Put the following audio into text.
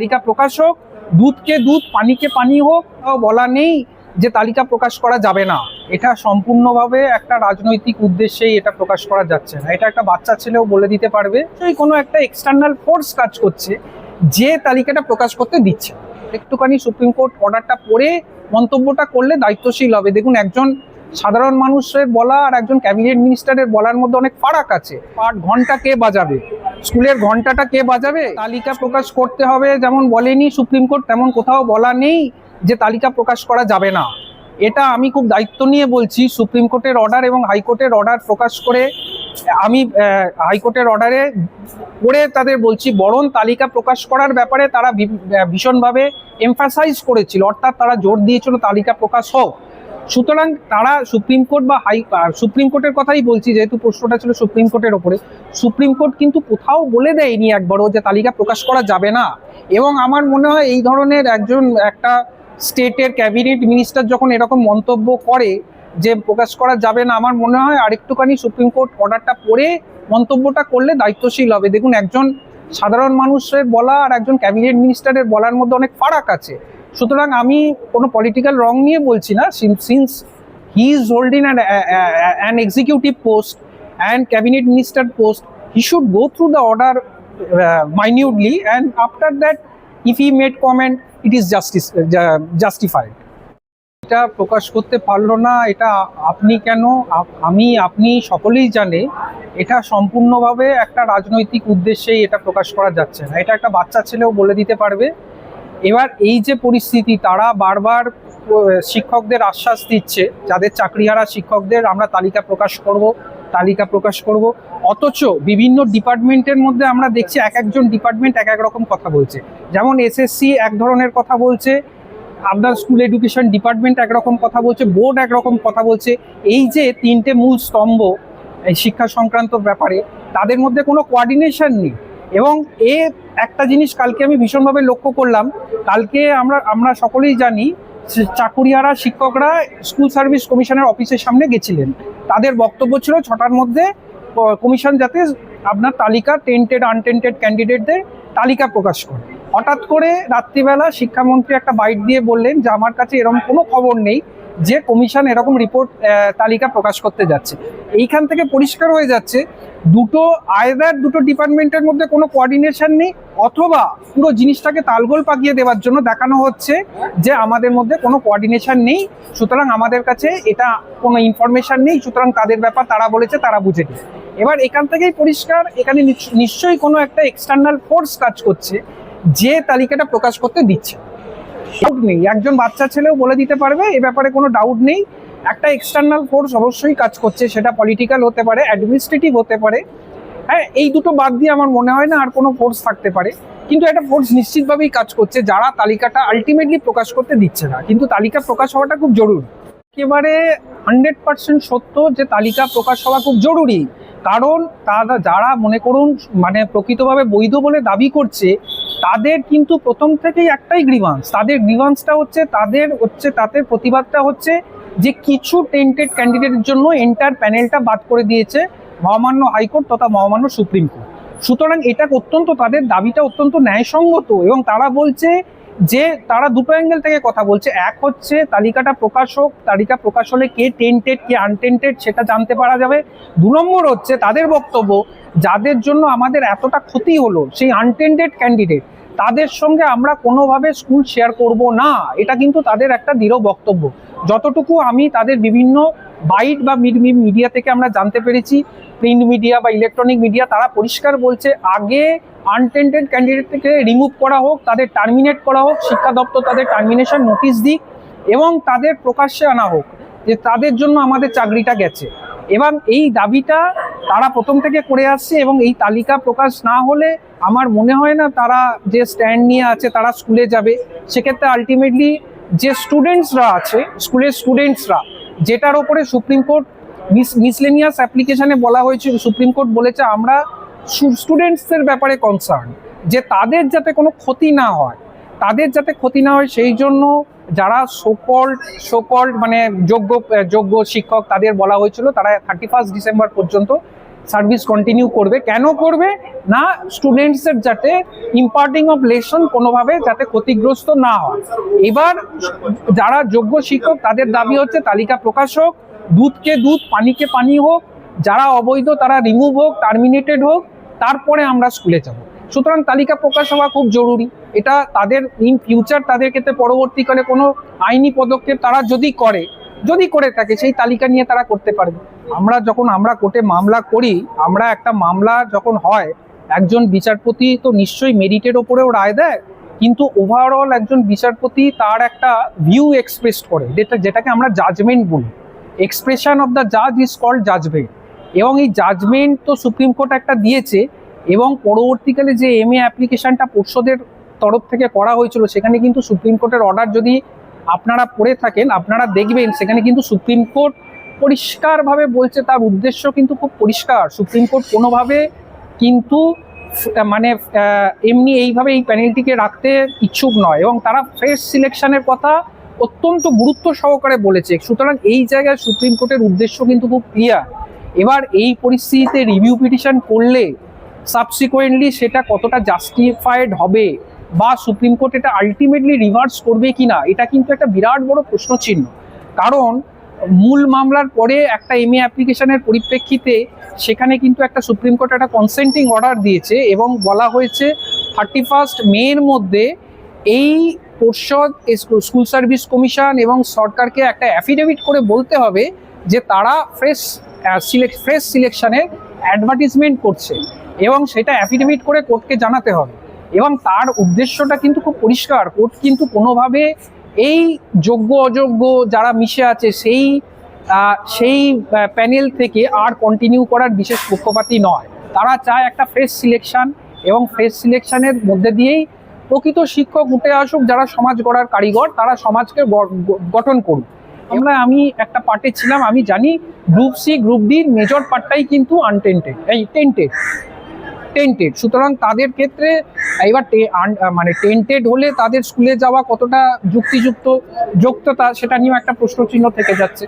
তালিকা প্রকাশ হোক, দুধকে দুধ, পানিকে পানি হোক বলা নেই যে তালিকা প্রকাশ করা যাবে না। এটা সম্পূর্ণভাবে একটা রাজনৈতিক উদ্দেশ্যেই এটা প্রকাশ করা যাচ্ছে না। এটা একটা বাচ্চা ছেলেও বলে দিতে পারবে সেই কোনো একটা এক্সটার্নাল ফোর্স কাজ করছে, যে তালিকাটা প্রকাশ করতে দিচ্ছে একটুখানি সুপ্রিম কোর্ট অর্ডারটা পড়ে মন্তব্যটা করলে দায়িত্বশীল হবে। দেখুন, একজন সাধারণ মানুষের বলা আর একজন ক্যাবিনেট মিনিস্টারের বলার মধ্যে অনেক ফারাক আছে। পাট ঘণ্টা কে বাজাবে? স্কুলের ঘন্টাটা কে বাজাবে? তালিকা প্রকাশ করতে হবে যেমন বলেনি সুপ্রিম কোর্ট, তেমন কোথাও বলা নেই যে তালিকা প্রকাশ করা যাবে না। এটা আমি খুব দায়িত্ব নিয়ে বলছি। সুপ্রিম কোর্টের অর্ডার এবং হাইকোর্টের অর্ডার প্রকাশ করে আমি হাইকোর্টের অর্ডারে করে তাদের বলছি, বরং তালিকা প্রকাশ করার ব্যাপারে তারা ভীষণভাবে এমফাসাইজ করেছিল। অর্থাৎ তারা জোর দিয়েছিল তালিকা প্রকাশ হোক। সুতরাং তারা সুপ্রিম কোর্ট বা হাই সুপ্রিম কোর্টের কথাই বলছি, যেহেতু প্রশ্নটা ছিল সুপ্রিম কোর্টের ওপরে। সুপ্রিম কোর্ট কিন্তু কোথাও বলে দেয়নি একবারও যে তালিকা প্রকাশ করা যাবে না। এবং আমার মনে হয় এই ধরনের একজন, একটা স্টেটের ক্যাবিনেট মিনিস্টার যখন এরকম মন্তব্য করে যে প্রকাশ করা যাবে না, আমার মনে হয় আরেকটুখানি সুপ্রিম কোর্ট অর্ডারটা পড়ে মন্তব্যটা করলে দায়িত্বশীল হবে। দেখুন, একজন সাধারণ মানুষের বলা আর একজন ক্যাবিনেট মিনিস্টারের বলার মধ্যে অনেক ফারাক আছে। সুতরাং আমি কোনো পলিটিক্যাল রং নিয়ে বলছি না since he is holding an executive post and cabinet minister post he should go through the order minutely and after that if he made comment it is justice uh, এটা প্রকাশ করতে পারল না এটা আপনি কেন আমি আপনি সকলেই জানে এটা সম্পূর্ণভাবে একটা রাজনৈতিক উদ্দেশ্যেই এটা প্রকাশ করা যাচ্ছে না। এটা একটা বাচ্চা ছেলেও বলে দিতে পারবে। এবার এই যে পরিস্থিতি, তারা বারবার শিক্ষকদের আশ্বাস দিচ্ছে, যাদের চাকরিহারা শিক্ষকদের আমরা তালিকা প্রকাশ করব, তালিকা প্রকাশ করব। অথচ বিভিন্ন ডিপার্টমেন্টের মধ্যে আমরা দেখছি এক একজন ডিপার্টমেন্ট এক এক রকম কথা বলছে। যেমন এসএসসি এক ধরনের কথা বলছে, আপনার স্কুল এডুকেশন ডিপার্টমেন্ট একরকম কথা বলছে, বোর্ড একরকম কথা বলছে। এই যে তিনটে মূল স্তম্ভ শিক্ষা সংক্রান্ত ব্যাপারে, তাদের মধ্যে কোনো কোয়ার্ডিনেশন নেই। এবং এ একটা জিনিস কালকে আমি ভীষণভাবে লক্ষ্য করলাম। কালকে আমরা আমরা সকলেই জানি চাকুরিয়ারা, শিক্ষকরা, স্কুল সার্ভিস কমিশনের অফিসের সামনে গেছিলেন। তাদের বক্তব্য ছিল ছটার মধ্যে কমিশন যাতে আপনার তালিকা টেন্টেড আনটেন্টেড ক্যান্ডিডেটদের তালিকা প্রকাশ করে। হঠাৎ করে রাত্রিবেলা শিক্ষামন্ত্রী একটা বাইট দিয়ে বললেন যে, আমার কাছে এরকম কোনো খবর নেই। যে কমিশন এরকম রিপোর্ট তালিকা প্রকাশ করতে যাচ্ছে। এইখান থেকে পরিষ্কার হয়ে যাচ্ছে, দুটো আয়দার দুটো ডিপার্টমেন্টের মধ্যে কোনো কোঅর্ডিনেশন নেই, অথবা পুরো জিনিসটাকে তালগোল পাকিয়ে দেওয়ার জন্য দেখানো হচ্ছে যে আমাদের মধ্যে কোনো কোঅর্ডিনেশন নেই, সুতরাং আমাদের কাছে এটা কোনো ইনফরমেশন নেই, সুতরাং তাদের ব্যাপার তারা বলেছে, তারা বুঝে নিই এবার এখান থেকেই পরিষ্কার, এখানে নিশ্চয়ই কোনো একটা এক্সটার্নাল ফোর্স কাজ করছে, যে তালিকাটা প্রকাশ করতে দিচ্ছে। ডাউট নেই। একজন বাচ্চা ছেলেও বলে দিতে পারবে, এ ব্যাপারে কোনো ডাউট নেই। একটা এক্সটার্নাল ফোর্স অবশ্যই কাজ করছে, সেটা পলিটিক্যাল হতে পারে অ্যাডমিনিস্ট্রেটিভ হতে পারে। হ্যাঁ এই দুটো বাদ দিয়ে আমার মনে হয় না আর কোনো ফোর্স থাকতে পারে। কিন্তু একটা ফোর্স নিশ্চিতভাবেই কাজ করছে, যারা তালিকাটা আলটিমেটলি প্রকাশ করতে দিচ্ছে না। কিন্তু তালিকা প্রকাশ হওয়াটা খুব জরুরি। একেবারে হান্ড্রেড পার্সেন্ট সত্য যে তালিকা প্রকাশ হওয়া খুব জরুরি। কারণ তারা, যারা মনে করুন মানে প্রকৃতভাবে বৈধ বলে দাবি করছে তাদের কিন্তু প্রথম থেকেই একটাই গ্রিভান্স তাদের গ্রিভান্সটা হচ্ছে, তাদের হচ্ছে তাদের প্রতিবাদটা হচ্ছে যে কিছু টেন্টেড ক্যান্ডিডেটের জন্য এন্টার প্যানেলটা বাদ করে দিয়েছে মহামান্য হাইকোর্ট তথা মহামান্য সুপ্রিম কোর্ট সুতরাং এটা অত্যন্ত, তাদের দাবিটা অত্যন্ত ন্যায়সঙ্গত এবং তারা বলছে যে তারা দুটো অ্যাঙ্গেল থেকে কথা বলছে, এক হচ্ছে তালিকাটা প্রকাশ হোক, তালিকা প্রকাশ হলে কে টেন্টেড কে আনটেন্টেড সেটা জানতে পারা যাবে। দু নম্বর হচ্ছে তাদের বক্তব্য, যাদের জন্য আমাদের এতটা ক্ষতি হলো, সেই আনটেন্টেড ক্যান্ডিডেট তাদের সঙ্গে আমরা কোনোভাবে স্কুল শেয়ার করব না, এটা কিন্তু তাদের একটা দৃঢ় বক্তব্য। যতটুকু আমি তাদের বিভিন্ন বাইট বা মিডিয়া থেকে আমরা জানতে পেরেছি প্রিন্ট মিডিয়া বা ইলেকট্রনিক মিডিয়া তারা পরিষ্কার বলছে, আগে আনটেন্টেড ক্যান্ডিডেট থেকে রিমুভ করা হোক, তাদের টার্মিনেট করা হোক, শিক্ষা দপ্তর তাদের টার্মিনেশন নোটিশ দিক এবং তাদের প্রকাশ্যে আনা হোক, যে তাদের জন্য আমাদের চাকরিটা গেছে। এবং এই দাবিটা তারা প্রথম থেকে করে আসছে এবং এই তালিকা প্রকাশ না হলে আমার মনে হয় না তারা যে স্ট্যান্ড নিয়ে আছে, তারা স্কুলে যাবে। সেক্ষেত্রে আলটিমেটলি যে স্টুডেন্টসরা আছে, স্কুলের স্টুডেন্টসরা যেটার ওপরে সুপ্রিম কোর্ট মিসলেনিয়াস অ্যাপ্লিকেশনে বলা হয়েছে, সুপ্রিম কোর্ট বলেছে আমরা স্টুডেন্টসদের ব্যাপারে কনসার্ন যে তাদের যাতে কোনো ক্ষতি না হয়। তাদের যাতে ক্ষতি না হয়, সেই জন্য যারা সোকল্ড সোকল্ড মানে যোগ্য যোগ্য শিক্ষক তাদের বলা হয়েছিল, তারা থার্টি ফার্স্ট ডিসেম্বর পর্যন্ত সার্ভিস কন্টিনিউ করবে। কেন করবে? না স্টুডেন্টসের যাতে ইম্পার্টিং অফ লেসন কোনোভাবে যাতে ক্ষতিগ্রস্ত না হয়। এবার যারা যোগ্য শিক্ষক তাদের দাবি হচ্ছে, তালিকা প্রকাশ হোক দুধকে দুধ, পানিকে পানি হোক, যারা অবৈধ তারা রিমুভ হোক টার্মিনেটেড হোক, তারপরে আমরা স্কুলে যাব। সুতরাং তালিকা প্রকাশ হওয়া খুব জরুরি। এটা তাদের ইন ফিউচার তাদের ক্ষেত্রে পরবর্তীকালে কোনো আইনি পদক্ষেপ তারা যদি করে যদি করে থাকে, সেই তালিকা নিয়ে তারা করতে পারবে। আমরা যখন আমরা কোর্টে মামলা করি, আমরা একটা মামলা যখন হয়, একজন বিচারপতি তো নিশ্চয়ই মেরিটের ওপরেও রায় দেয়, কিন্তু ওভারঅল একজন বিচারপতি তার একটা ভিউ এক্সপ্রেস করে, যেটা যেটাকে আমরা জাজমেন্ট বলি। এক্সপ্রেশন অফ দ্য জাজ ইজ কল্ড জাজমেন্ট এবং এই জাজমেন্ট তো সুপ্রিম কোর্ট একটা দিয়েছে এবং পরবর্তীকালে যে এম এ অ্যাপ্লিকেশনটা পর্ষদের তরফ থেকে করা হয়েছিল, সেখানে কিন্তু সুপ্রিম কোর্টের অর্ডার যদি আপনারা পড়ে থাকেন, আপনারা দেখবেন, সেখানে কিন্তু সুপ্রিম কোর্ট পরিষ্কারভাবে বলছে, তার উদ্দেশ্য কিন্তু খুব পরিষ্কার। সুপ্রিম কোর্ট কোনোভাবে কিন্তু মানে এমনি এইভাবে এই প্যানেলটিকে রাখতে ইচ্ছুক নয়। এবং তারা ফ্রেশ সিলেকশনের কথা অত্যন্ত গুরুত্ব সহকারে বলেছে। সুতরাং এই জায়গায় সুপ্রিম কোর্টের উদ্দেশ্য কিন্তু খুব ক্লিয়ার এবার এই পরিস্থিতিতে রিভিউ পিটিশন করলে সাবসিকুয়েন্টলি সেটা কতটা জাস্টিফাইড হবে বা সুপ্রিম কোর্ট এটা আলটিমেটলি রিভার্স করবে কিনা, এটা কিন্তু একটা বিরাট বড় প্রশ্ন চিহ্ন কারণ মূল মামলার পরে একটা এমএ অ্যাপ্লিকেশনের পরিপ্রেক্ষিতে সেখানে কিন্তু একটা সুপ্রিম কোর্ট একটা কনসেন্টিং অর্ডার দিয়েছে এবং বলা হয়েছে থার্টি ফার্স্ট মের মধ্যে এই পর্ষদ স্কুল সার্ভিস কমিশন এবং সরকারকে একটা অ্যাফিডেভিট করে বলতে হবে যে তারা ফ্রেশ সিলেক্ট ফ্রেশ সিলেকশনের অ্যাডভার্টিজমেন্ট করছে এবং সেটা অ্যাফিডেভিট করে কোর্টকে জানাতে হবে। এবং তার উদ্দেশ্যটা কিন্তু খুব পরিষ্কার। কোর্ট কিন্তু কোনোভাবে এই যোগ্য, অযোগ্য যারা মিশে আছে সেই সেই প্যানেল থেকে আর কন্টিনিউ করার বিশেষ পক্ষপাতী নয়। তারা চায় একটা ফ্রেশ সিলেকশন এবং ফ্রেশ সিলেকশনের মধ্যে দিয়েই প্রকৃত শিক্ষক উঠে আসুক, যারা সমাজ গড়ার কারিগর, তারা সমাজকে গঠন করুক। আমরা, আমি একটা পার্টে ছিলাম, আমি জানি গ্রুপ সি, গ্রুপ ডির মেজর পার্টটাই কিন্তু আনটেন্টেড এই টেন্টেড টেন্টেড সুতরাং তাদের ক্ষেত্রে, এবার মানে টেন্টেড হলে তাদের স্কুলে যাওয়া কতটা যুক্তিযুক্ত যোগ্যতা সেটা নিয়েও একটা প্রশ্নচিহ্ন থেকে যাচ্ছে।